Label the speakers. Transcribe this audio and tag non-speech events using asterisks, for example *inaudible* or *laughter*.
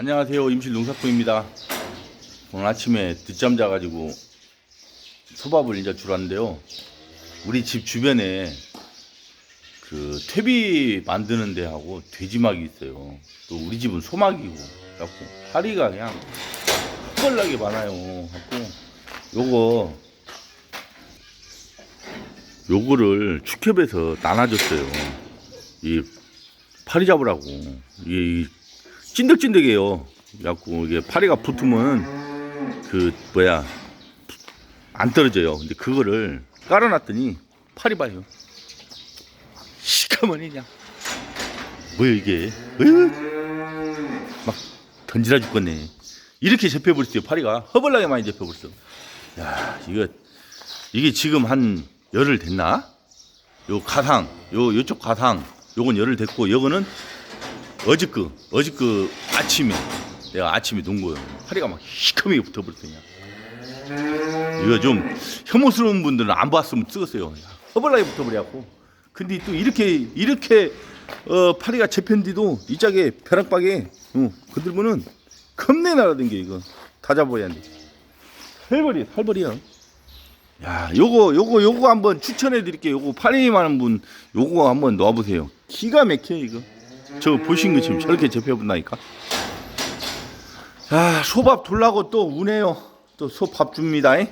Speaker 1: 안녕하세요. 임실 농사꾼입니다. 오늘 아침에 늦잠 자가지고 소밥을 이제 주러 왔는데요. 우리 집 주변에 그 퇴비 만드는 데하고 돼지막이 있어요. 또 우리 집은 소막이고, 그래갖고 파리가 그냥 헛벌나게 많아요. 갖고 요거 요거를 축협에서 나눠줬어요. 이 파리 잡으라고. 이 찐득찐득해요. 그래갖고 이게 파리가 붙으면 그 뭐야 안 떨어져요. 근데 그거를 깔아놨더니 파리 봐요. *laughs* 시커머니 그냥 뭐야 이게? 으, 막 던지라 죽겠네. 이렇게 접혀버렸어요. 파리가 허벌나게 많이 접혀버렸어. 야 이거 이게 지금 한 열흘 됐나? 요 가상, 요 요쪽 가상, 요건 열흘 됐고, 요거는 어저께 어저께 아침에 내가 아침에 놓은 거예요. 파리가 막 시커멓게 붙어버렸더니 이거 좀 혐오스러운 분들은 안 봤으면 쓰겠어요. 허벌나게 붙어버려갖고. 근데 또 이렇게 이렇게 어, 파리가 재편디도 이 짝에 벼락박에 어, 건들면은 겁내 날아든 게 이거 다 잡아야 돼. 살벌이 살벌이야. 야, 요거 요거 요거 한번 추천해 드릴게요. 요거 파리 많은 분 요거 한번 넣어 보세요. 기가 막혀 이거. 저 보신 것처럼 저렇게 접혀 본다니까. 아, 소밥 돌라고 또 우네요. 또 소 밥 줍니다. 잉?